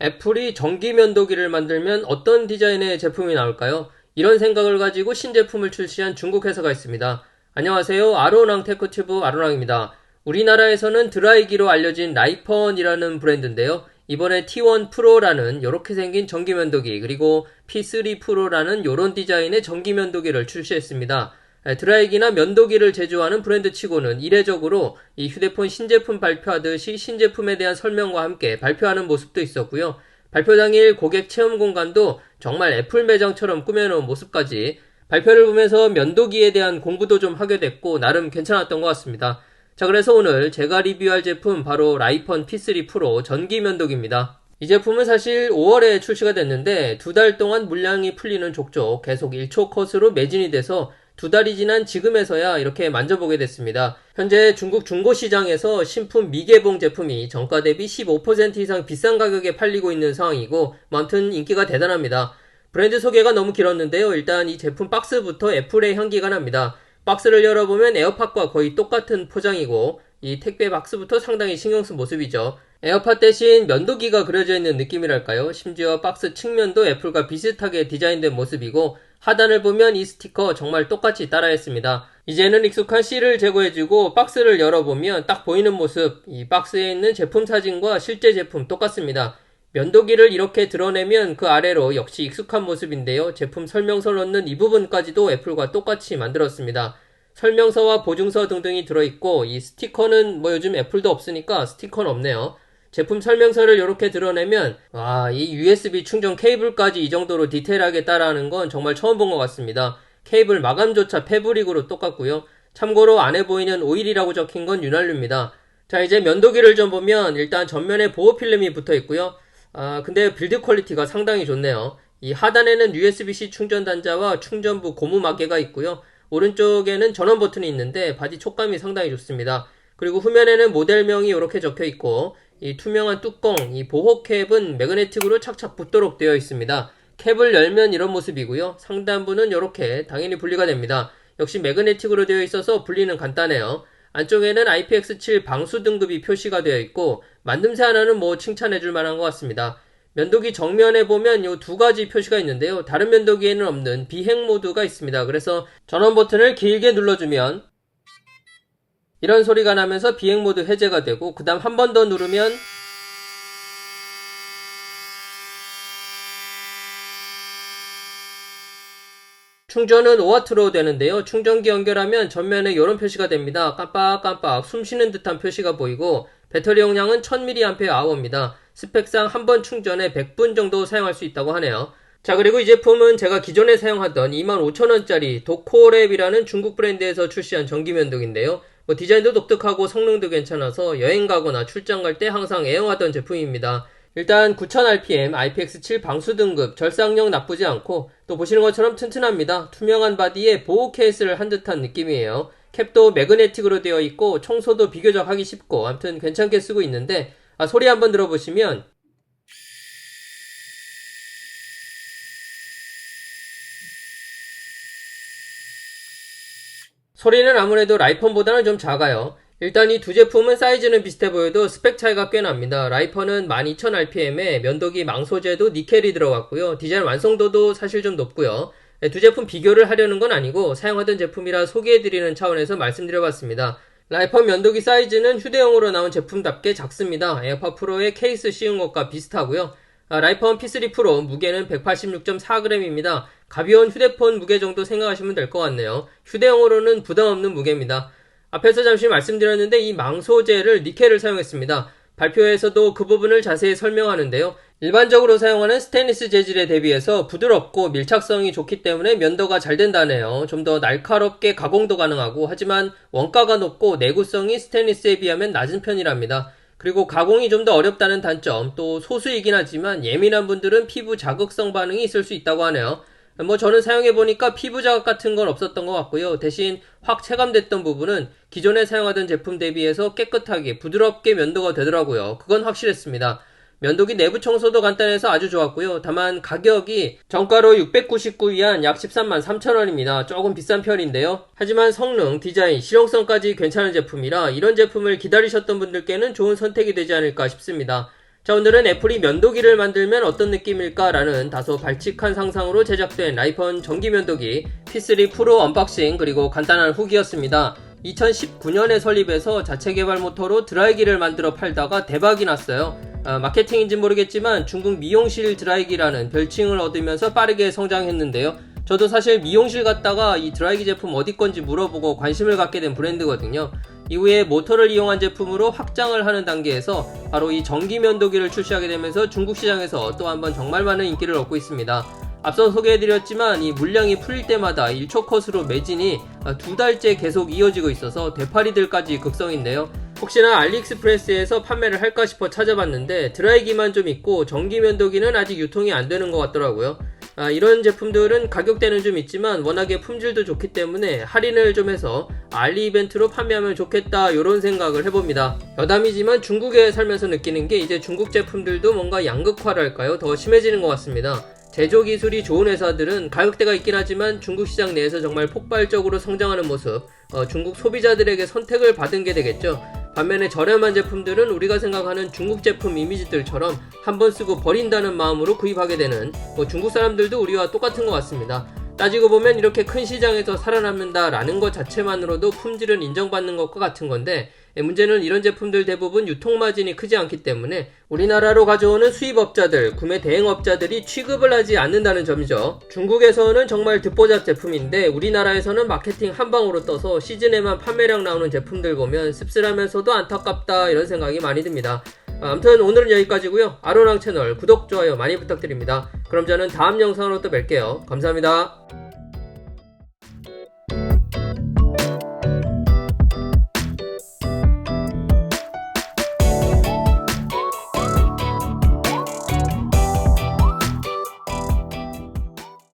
애플이 전기 면도기를 만들면 어떤 디자인의 제품이 나올까요? 이런 생각을 가지고 신제품을 출시한 중국 회사가 있습니다. 안녕하세요. 아로랑 테크튜브 아로랑입니다. 우리나라에서는 드라이기로 알려진 라이펀이라는 브랜드인데요. 이번에 T1 프로라는 이렇게 생긴 전기 면도기 그리고 P3 프로라는 이런 디자인의 전기 면도기를 출시했습니다. 에, 드라이기나 면도기를 제조하는 브랜드 치고는 이례적으로 이 휴대폰 신제품 발표하듯이 신제품에 대한 설명과 함께 발표하는 모습도 있었고요. 발표 당일 고객 체험 공간도 정말 애플 매장처럼 꾸며놓은 모습까지 발표를 보면서 면도기에 대한 공부도 좀 하게 됐고 나름 괜찮았던 것 같습니다. 자 그래서 오늘 제가 리뷰할 제품 바로 라이펀 P3 프로 전기 면도기입니다. 이 제품은 사실 5월에 출시가 됐는데 두 달 동안 물량이 풀리는 족족 계속 1초 컷으로 매진이 돼서 두 달이 지난 지금에서야 이렇게 만져보게 됐습니다. 현재 중국 중고 시장에서 신품 미개봉 제품이 정가 대비 15% 이상 비싼 가격에 팔리고 있는 상황이고 뭐 아무튼 인기가 대단합니다. 브랜드 소개가 너무 길었는데요. 일단 이 제품 박스부터 애플의 향기가 납니다. 박스를 열어보면 에어팟과 거의 똑같은 포장이고 이 택배 박스부터 상당히 신경 쓴 모습이죠. 에어팟 대신 면도기가 그려져 있는 느낌이랄까요? 심지어 박스 측면도 애플과 비슷하게 디자인된 모습이고 하단을 보면 이 스티커 정말 똑같이 따라했습니다. 이제는 익숙한 C를 제거해주고 박스를 열어보면 딱 보이는 모습, 이 박스에 있는 제품 사진과 실제 제품 똑같습니다. 면도기를 이렇게 드러내면 그 아래로 역시 익숙한 모습인데요. 제품 설명서를 넣는 이 부분까지도 애플과 똑같이 만들었습니다. 설명서와 보증서 등등이 들어있고 이 스티커는 뭐 요즘 애플도 없으니까 스티커는 없네요. 제품 설명서를 이렇게 드러내면 와, 이 USB 충전 케이블까지 이 정도로 디테일하게 따라하는 건 정말 처음 본 것 같습니다. 케이블 마감조차 패브릭으로 똑같고요. 참고로 안에 보이는 오일이라고 적힌 건 윤활유입니다. 자, 이제 면도기를 좀 보면 일단 전면에 보호 필름이 붙어 있고요. 아, 근데 빌드 퀄리티가 상당히 좋네요. 이 하단에는 USB-C 충전 단자와 충전부 고무 마개가 있고요. 오른쪽에는 전원 버튼이 있는데 바디 촉감이 상당히 좋습니다. 그리고 후면에는 모델명이 이렇게 적혀 있고 이 투명한 뚜껑, 이 보호 캡은 매그네틱으로 착착 붙도록 되어 있습니다. 캡을 열면 이런 모습이고요. 상단부는 이렇게 당연히 분리가 됩니다. 역시 매그네틱으로 되어 있어서 분리는 간단해요. 안쪽에는 IPX7 방수 등급이 표시가 되어 있고 만듦새 하나는 뭐 칭찬해 줄 만한 것 같습니다. 면도기 정면에 보면 이 두 가지 표시가 있는데요. 다른 면도기에는 없는 비행 모드가 있습니다. 그래서 전원 버튼을 길게 눌러주면 이런 소리가 나면서 비행 모드 해제가 되고 그 다음 한 번 더 누르면 충전은 5W로 되는데요. 충전기 연결하면 전면에 이런 표시가 됩니다. 깜빡깜빡 숨 쉬는 듯한 표시가 보이고 배터리 용량은 1000mAh입니다. 스펙상 한 번 충전에 100분 정도 사용할 수 있다고 하네요. 자 그리고 이 제품은 제가 기존에 사용하던 25,000원짜리 도코랩이라는 중국 브랜드에서 출시한 전기면도기인데요. 뭐 디자인도 독특하고 성능도 괜찮아서 여행 가거나 출장 갈 때 항상 애용하던 제품입니다. 일단 9000rpm IPX7 방수 등급 절삭력 나쁘지 않고 또 보시는 것처럼 튼튼합니다. 투명한 바디에 보호 케이스를 한 듯한 느낌이에요. 캡도 매그네틱으로 되어 있고 청소도 비교적 하기 쉽고 아무튼 괜찮게 쓰고 있는데 아, 소리 한번 들어보시면 소리는 아무래도 라이펀보다는 좀 작아요. 일단 이 두 제품은 사이즈는 비슷해 보여도 스펙 차이가 꽤 납니다. 라이펀은 12000rpm에 면도기 망소재도 니켈이 들어갔고요. 디자인 완성도도 사실 좀 높고요. 네, 두 제품 비교를 하려는 건 아니고 사용하던 제품이라 소개해드리는 차원에서 말씀드려봤습니다. 라이펀 면도기 사이즈는 휴대용으로 나온 제품답게 작습니다. 에어팟 프로의 케이스 씌운 것과 비슷하고요. 아, 라이펀 P3 프로 무게는 186.4g입니다. 가벼운 휴대폰 무게 정도 생각하시면 될 것 같네요. 휴대용으로는 부담 없는 무게입니다. 앞에서 잠시 말씀드렸는데 이 망소재를 니켈을 사용했습니다. 발표에서도 그 부분을 자세히 설명하는데요. 일반적으로 사용하는 스테인리스 재질에 대비해서 부드럽고 밀착성이 좋기 때문에 면도가 잘 된다네요. 좀 더 날카롭게 가공도 가능하고 하지만 원가가 높고 내구성이 스테인리스에 비하면 낮은 편이랍니다. 그리고 가공이 좀 더 어렵다는 단점, 또 소수이긴 하지만 예민한 분들은 피부 자극성 반응이 있을 수 있다고 하네요. 뭐 저는 사용해보니까 피부 자극 같은 건 없었던 것 같고요. 대신 확 체감됐던 부분은 기존에 사용하던 제품 대비해서 깨끗하게 부드럽게 면도가 되더라고요. 그건 확실했습니다. 면도기 내부 청소도 간단해서 아주 좋았고요. 다만 가격이 정가로 699위안 약 13만 3천원입니다. 조금 비싼 편인데요. 하지만 성능, 디자인, 실용성까지 괜찮은 제품이라 이런 제품을 기다리셨던 분들께는 좋은 선택이 되지 않을까 싶습니다. 자, 오늘은 애플이 면도기를 만들면 어떤 느낌일까라는 다소 발칙한 상상으로 제작된 라이펀 전기 면도기 P3 프로 언박싱 그리고 간단한 후기였습니다. 2019년에 설립해서 자체 개발 모터로 드라이기를 만들어 팔다가 대박이 났어요. 아, 마케팅인지 모르겠지만 중국 미용실 드라이기라는 별칭을 얻으면서 빠르게 성장했는데요. 저도 사실 미용실 갔다가 이 드라이기 제품 어디 건지 물어보고 관심을 갖게 된 브랜드거든요. 이후에 모터를 이용한 제품으로 확장을 하는 단계에서 바로 이 전기 면도기를 출시하게 되면서 중국 시장에서 또 한번 정말 많은 인기를 얻고 있습니다. 앞서 소개해드렸지만 이 물량이 풀릴 때마다 1초 컷으로 매진이 두 달째 계속 이어지고 있어서 되팔이들까지 극성인데요. 혹시나 알리익스프레스에서 판매를 할까 싶어 찾아봤는데 드라이기만 좀 있고 전기 면도기는 아직 유통이 안 되는 것 같더라고요. 아, 이런 제품들은 가격대는 좀 있지만 워낙에 품질도 좋기 때문에 할인을 좀 해서 알리 이벤트로 판매하면 좋겠다 이런 생각을 해봅니다. 여담이지만 중국에 살면서 느끼는 게 이제 중국 제품들도 뭔가 양극화랄까요? 더 심해지는 것 같습니다. 제조 기술이 좋은 회사들은 가격대가 있긴 하지만 중국 시장 내에서 정말 폭발적으로 성장하는 모습, 어, 중국 소비자들에게 선택을 받은 게 되겠죠. 반면에 저렴한 제품들은 우리가 생각하는 중국 제품 이미지들처럼 한 번 쓰고 버린다는 마음으로 구입하게 되는 뭐 중국 사람들도 우리와 똑같은 것 같습니다. 따지고 보면 이렇게 큰 시장에서 살아남는다라는 것 자체만으로도 품질은 인정받는 것과 같은 건데 예, 문제는 이런 제품들 대부분 유통 마진이 크지 않기 때문에 우리나라로 가져오는 수입업자들, 구매 대행업자들이 취급을 하지 않는다는 점이죠. 중국에서는 정말 듣보잡 제품인데 우리나라에서는 마케팅 한 방으로 떠서 시즌에만 판매량 나오는 제품들 보면 씁쓸하면서도 안타깝다 이런 생각이 많이 듭니다. 아, 아무튼 오늘은 여기까지고요. 아로랑 채널 구독, 좋아요 많이 부탁드립니다. 그럼 저는 다음 영상으로 또 뵐게요. 감사합니다.